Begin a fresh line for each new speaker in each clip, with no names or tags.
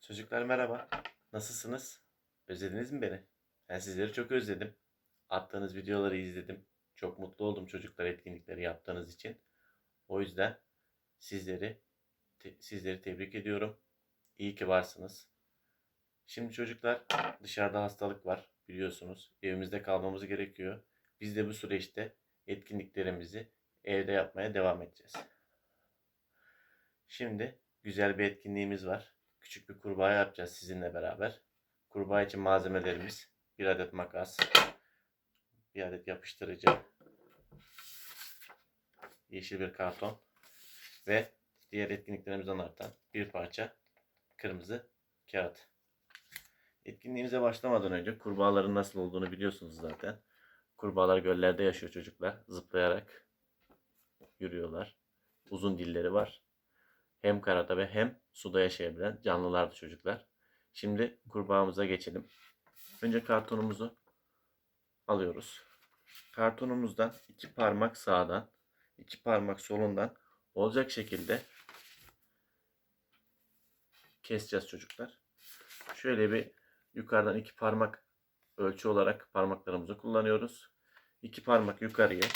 Çocuklar merhaba. Nasılsınız? Özlediniz mi beni? Ben sizleri çok özledim. Attığınız videoları izledim. Çok mutlu oldum çocuklar etkinlikleri yaptığınız için. O yüzden sizleri te- sizleri tebrik ediyorum. İyi ki varsınız. Şimdi çocuklar dışarıda hastalık var biliyorsunuz. Evimizde kalmamız gerekiyor. Biz de bu süreçte etkinliklerimizi evde yapmaya devam edeceğiz. Şimdi güzel bir etkinliğimiz var. Küçük bir kurbağa yapacağız sizinle beraber. Kurbağa için malzemelerimiz bir adet makas, bir adet yapıştırıcı, yeşil bir karton ve diğer etkinliklerimizden artan bir parça kırmızı kağıt. Etkinliğimize başlamadan önce kurbağaların nasıl olduğunu biliyorsunuz zaten. Kurbağalar göllerde yaşıyor çocuklar. Zıplayarak yürüyorlar. Uzun dilleri var. Hem karada ve hem suda yaşayabilen canlılardı çocuklar. Şimdi kurbağamıza geçelim. Önce kartonumuzu alıyoruz. Kartonumuzdan iki parmak sağdan, iki parmak solundan olacak şekilde keseceğiz çocuklar. Şöyle bir yukarıdan iki parmak ölçü olarak parmaklarımızı kullanıyoruz. İki parmak yukarıya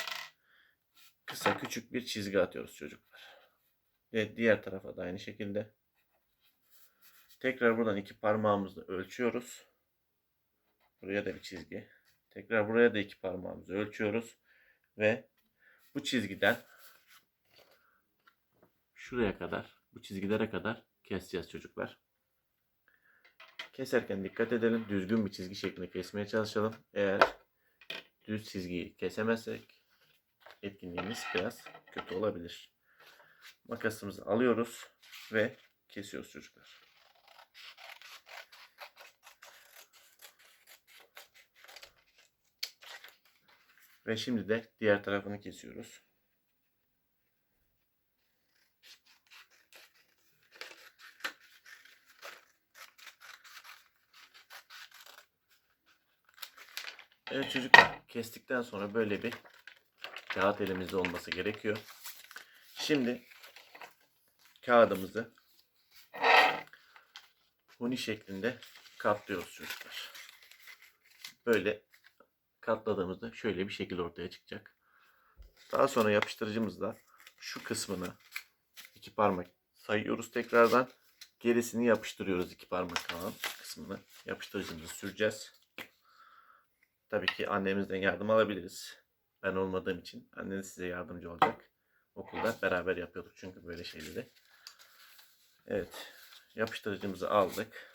kısa küçük bir çizgi atıyoruz çocuklar. Ve diğer tarafa da aynı şekilde. Tekrar buradan iki parmağımızla ölçüyoruz. Buraya da bir çizgi. Tekrar buraya da iki parmağımızı ölçüyoruz. Ve bu çizgiden şuraya kadar, bu çizgilere kadar keseceğiz çocuklar. Keserken dikkat edelim. Düzgün bir çizgi şeklinde kesmeye çalışalım. Eğer düz çizgiyi kesemezsek etkinliğimiz biraz kötü olabilir. Makasımızı alıyoruz ve kesiyoruz çocuklar. Ve şimdi de diğer tarafını kesiyoruz. Evet çocuklar kestikten sonra böyle bir kağıt elimizde olması gerekiyor. Şimdi kağıdımızı huni şeklinde katlıyoruz çocuklar. Böyle katladığımızda şöyle bir şekil ortaya çıkacak. Daha sonra yapıştırıcımızla şu kısmını iki parmak sayıyoruz tekrardan. Gerisini yapıştırıyoruz iki parmak kalan kısmını. Yapıştırıcımızı süreceğiz. Tabii ki annemizden yardım alabiliriz. Ben olmadığım için anneniz size yardımcı olacak. Okulda beraber yapıyorduk çünkü böyle şeyleri. Evet. Yapıştırıcımızı aldık.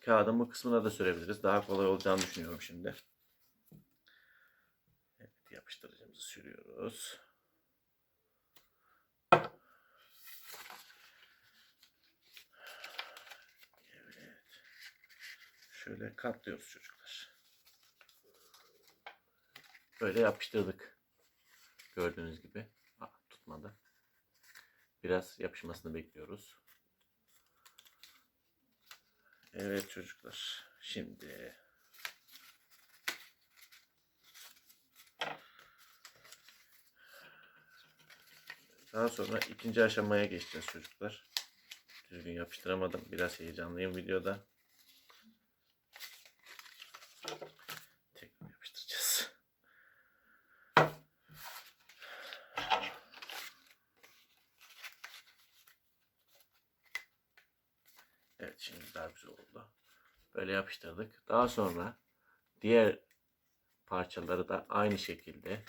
Kağıdın bu kısmına da sürebiliriz. Daha kolay olacağını düşünüyorum şimdi. Evet, yapıştırıcımızı sürüyoruz. Evet. Şöyle katlıyoruz çocuklar. Böyle yapıştırdık. Gördüğünüz gibi. Aa, tutmadı. Biraz yapışmasını bekliyoruz. Evet çocuklar. Şimdi daha sonra ikinci aşamaya geçeceğiz çocuklar. Düzgün yapıştıramadım. Biraz heyecanlıyım videoda. Tekrar yapıştıracağız. Evet şimdi daha güzel oldu. Böyle yapıştırdık. Daha sonra diğer parçaları da aynı şekilde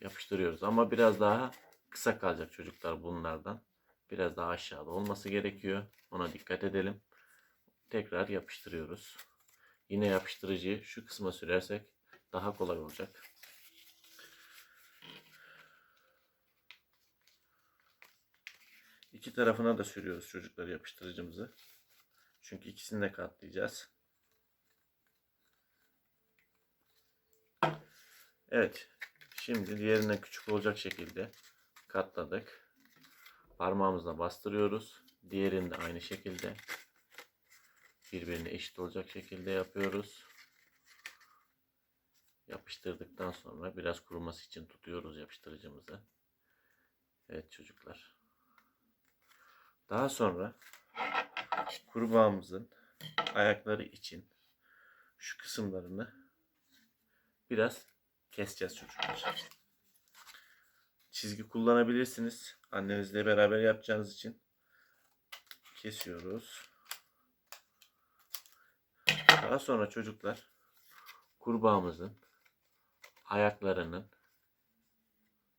yapıştırıyoruz. Ama biraz daha kısa kalacak çocuklar bunlardan. Biraz daha aşağıda olması gerekiyor. Ona dikkat edelim. Tekrar yapıştırıyoruz. Yine yapıştırıcıyı şu kısma sürersek daha kolay olacak. İki tarafına da sürüyoruz çocuklar yapıştırıcımızı. Çünkü ikisini de katlayacağız. Evet. Şimdi diğerinden küçük olacak şekilde katladık. Parmağımızla bastırıyoruz. Diğerini de aynı şekilde birbirine eşit olacak şekilde yapıyoruz. Yapıştırdıktan sonra biraz kuruması için tutuyoruz yapıştırıcımızı. Evet çocuklar. Daha sonra kurbağamızın ayakları için şu kısımlarını biraz keseceğiz çocuklar. Çizgi kullanabilirsiniz. Annenizle beraber yapacağınız için kesiyoruz. Daha sonra çocuklar kurbağamızın ayaklarının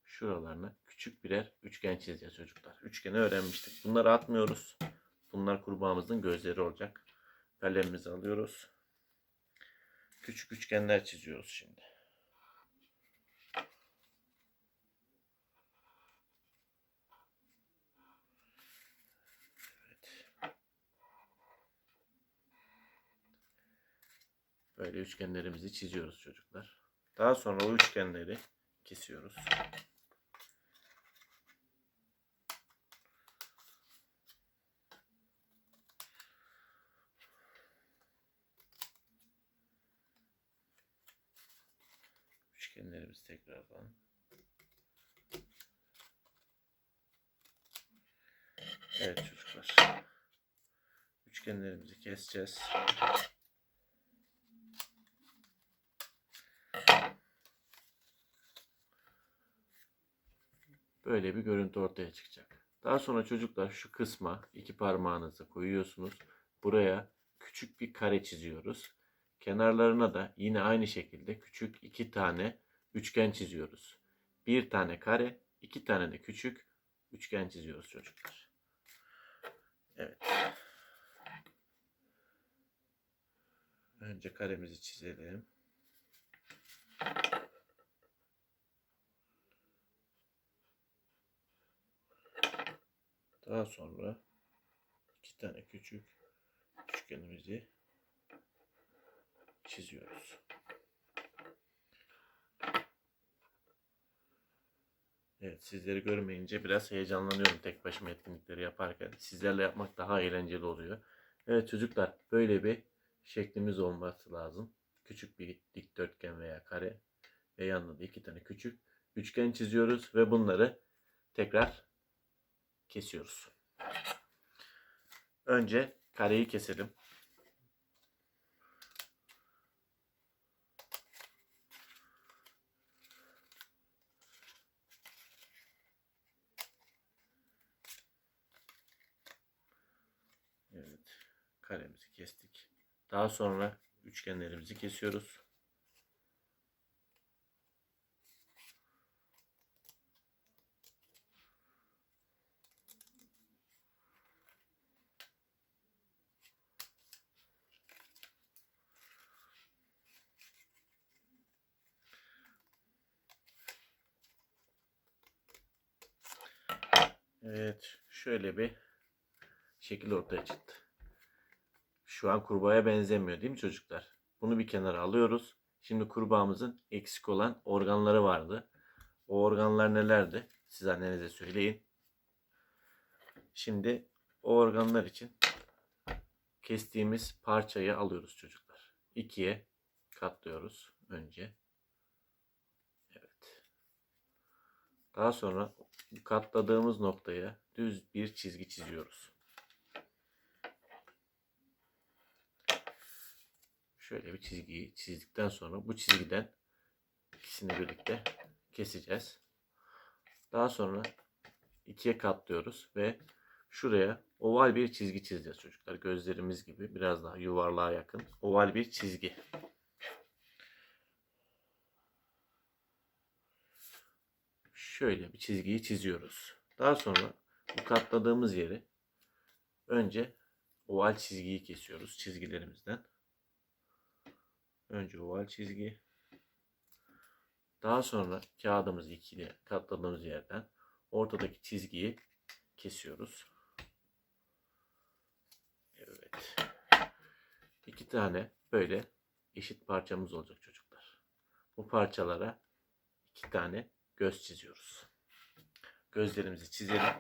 şuralarına küçük birer üçgen çizeceğiz çocuklar. Üçgeni öğrenmiştik. Bunları atmıyoruz. Bunlar kurbağamızın gözleri olacak. Kalemimizi alıyoruz. Küçük üçgenler çiziyoruz şimdi. Böyle üçgenlerimizi çiziyoruz çocuklar. Daha sonra o üçgenleri kesiyoruz. Üçgenlerimizi tekrardan. Evet çocuklar. Üçgenlerimizi keseceğiz. Böyle bir görüntü ortaya çıkacak. Daha sonra çocuklar şu kısma iki parmağınızı koyuyorsunuz. Buraya küçük bir kare çiziyoruz. Kenarlarına da yine aynı şekilde küçük iki tane üçgen çiziyoruz. Bir tane kare, iki tane de küçük üçgen çiziyoruz çocuklar. Evet. Önce karemizi çizelim. Daha sonra iki tane küçük üçgenimizi çiziyoruz. Evet sizleri görmeyince biraz heyecanlanıyorum tek başıma etkinlikleri yaparken. Sizlerle yapmak daha eğlenceli oluyor. Evet çocuklar böyle bir şeklimiz olması lazım. Küçük bir dikdörtgen veya kare ve yanında da iki tane küçük üçgen çiziyoruz ve bunları tekrar kesiyoruz. Önce kareyi keselim. Evet. Karemizi kestik. Daha sonra üçgenlerimizi kesiyoruz. Evet, şöyle bir şekil ortaya çıktı. Şu an kurbağaya benzemiyor değil mi çocuklar? Bunu bir kenara alıyoruz. Şimdi kurbağamızın eksik olan organları vardı. O organlar nelerdi? Siz annenize söyleyin. Şimdi o organlar için kestiğimiz parçayı alıyoruz çocuklar. İkiye katlıyoruz önce. Evet. Daha sonra katladığımız noktaya düz bir çizgi çiziyoruz. Şöyle bir çizgiyi çizdikten sonra bu çizgiden ikisini birlikte keseceğiz. Daha sonra ikiye katlıyoruz ve şuraya oval bir çizgi çizeceğiz çocuklar. Gözlerimiz gibi biraz daha yuvarlığa yakın oval bir çizgi. Şöyle bir çizgiyi çiziyoruz. Daha sonra bu katladığımız yeri önce oval çizgiyi kesiyoruz çizgilerimizden. Önce oval çizgi. Daha sonra kağıdımızı ikiye katladığımız yerden ortadaki çizgiyi kesiyoruz. Evet. İki tane böyle eşit parçamız olacak çocuklar. Bu parçalara iki tane göz çiziyoruz. Gözlerimizi çizelim.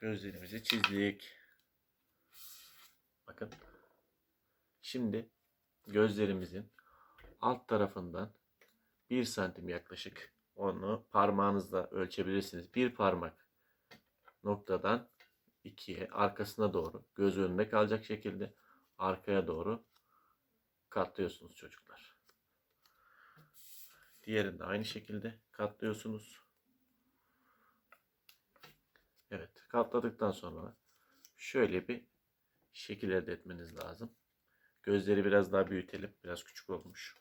Gözlerimizi çizdik. Bakın. Şimdi gözlerimizin alt tarafından 1 santim yaklaşık onu parmağınızla ölçebilirsiniz. Bir parmak noktadan ikiye arkasına doğru göz önünde kalacak şekilde arkaya doğru katlıyorsunuz çocuklar. Diğerini de aynı şekilde katlıyorsunuz. Evet katladıktan sonra şöyle bir şekil elde etmeniz lazım. Gözleri biraz daha büyütelim. Biraz küçük olmuş.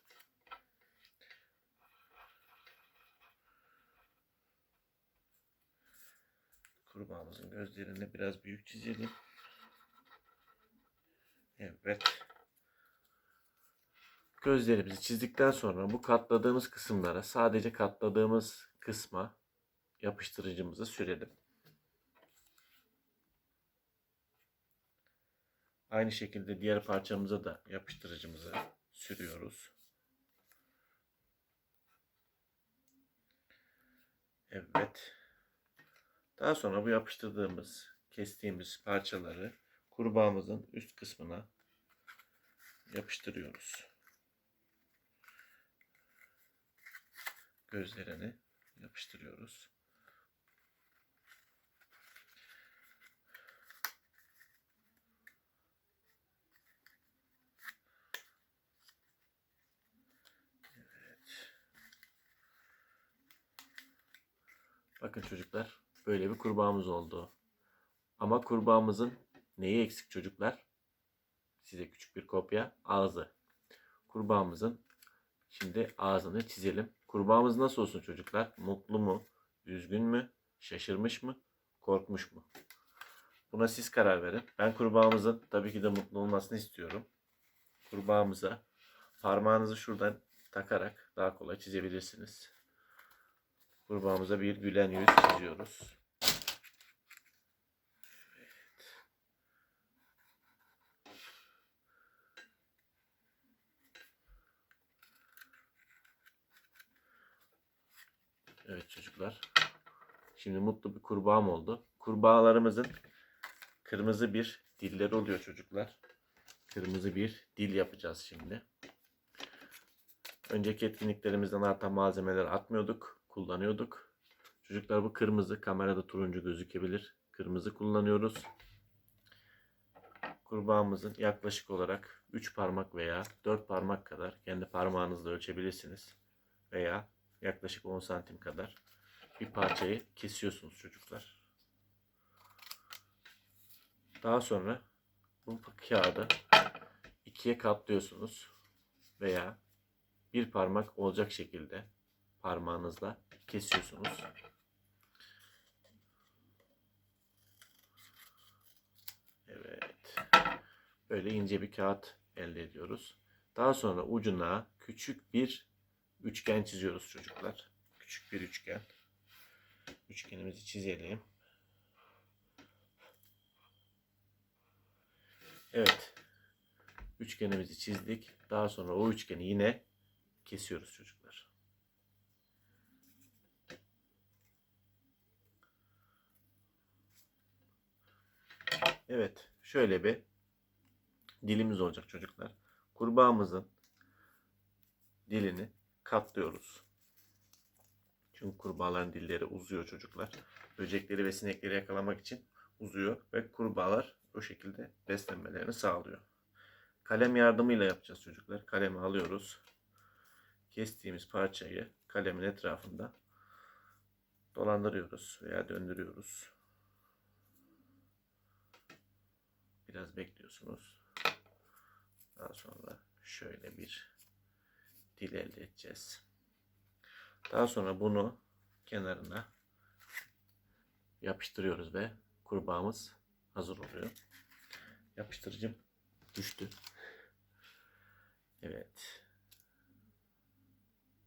Kurbağamızın gözlerini biraz büyük çizelim. Evet. Gözlerimizi çizdikten sonra bu katladığımız kısımlara sadece katladığımız kısma yapıştırıcımızı sürelim. Aynı şekilde diğer parçamıza da yapıştırıcımızı sürüyoruz. Evet. Daha sonra bu yapıştırdığımız, kestiğimiz parçaları kurbağamızın üst kısmına yapıştırıyoruz. Gözlerini yapıştırıyoruz. Bakın çocuklar böyle bir kurbağamız oldu. Ama kurbağamızın neyi eksik çocuklar? Size küçük bir kopya. Ağzı. Kurbağamızın şimdi ağzını çizelim. Kurbağamız nasıl olsun çocuklar? Mutlu mu? Üzgün mü? Şaşırmış mı? Korkmuş mu? Buna siz karar verin. Ben kurbağamızın tabii ki de mutlu olmasını istiyorum. Kurbağamıza parmağınızı şuradan takarak daha kolay çizebilirsiniz. Kurbağamıza bir gülen yüz çiziyoruz. Evet çocuklar. Şimdi mutlu bir kurbağam oldu. Kurbağalarımızın kırmızı bir dilleri oluyor çocuklar. Kırmızı bir dil yapacağız şimdi. Önceki etkinliklerimizden artan malzemeler atmıyorduk, kullanıyorduk. Çocuklar bu kırmızı, kamerada turuncu gözükebilir. Kırmızı kullanıyoruz. Kurbağamızın yaklaşık olarak 3 parmak veya 4 parmak kadar kendi parmağınızla ölçebilirsiniz. Veya yaklaşık 10 santim kadar bir parçayı kesiyorsunuz çocuklar. Daha sonra bu kağıdı ikiye katlıyorsunuz veya bir parmak olacak şekilde parmağınızla kesiyorsunuz. Evet. Böyle ince bir kağıt elde ediyoruz. Daha sonra ucuna küçük bir üçgen çiziyoruz çocuklar. Küçük bir üçgen. Üçgenimizi çizelim. Evet. Üçgenimizi çizdik. Daha sonra o üçgeni yine kesiyoruz çocuklar. Evet. Şöyle bir dilimiz olacak çocuklar. Kurbağamızın dilini katlıyoruz. Çünkü kurbağaların dilleri uzuyor çocuklar. Böcekleri ve sinekleri yakalamak için uzuyor ve kurbağalar o şekilde beslenmelerini sağlıyor. Kalem yardımıyla yapacağız çocuklar. Kalemi alıyoruz. Kestiğimiz parçayı kalemin etrafında dolandırıyoruz veya döndürüyoruz. Biraz bekliyorsunuz. Daha sonra şöyle bir dil elde edeceğiz. Daha sonra bunu kenarına yapıştırıyoruz ve kurbağamız hazır oluyor. Yapıştırıcım düştü. Evet.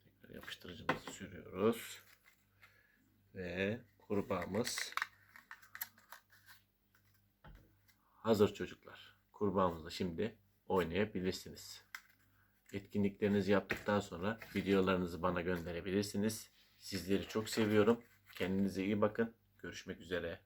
Tekrar yapıştırıcımızı sürüyoruz. Ve kurbağamız hazır çocuklar. Kurbağamızla şimdi oynayabilirsiniz. Etkinliklerinizi yaptıktan sonra videolarınızı bana gönderebilirsiniz. Sizleri çok seviyorum. Kendinize iyi bakın. Görüşmek üzere.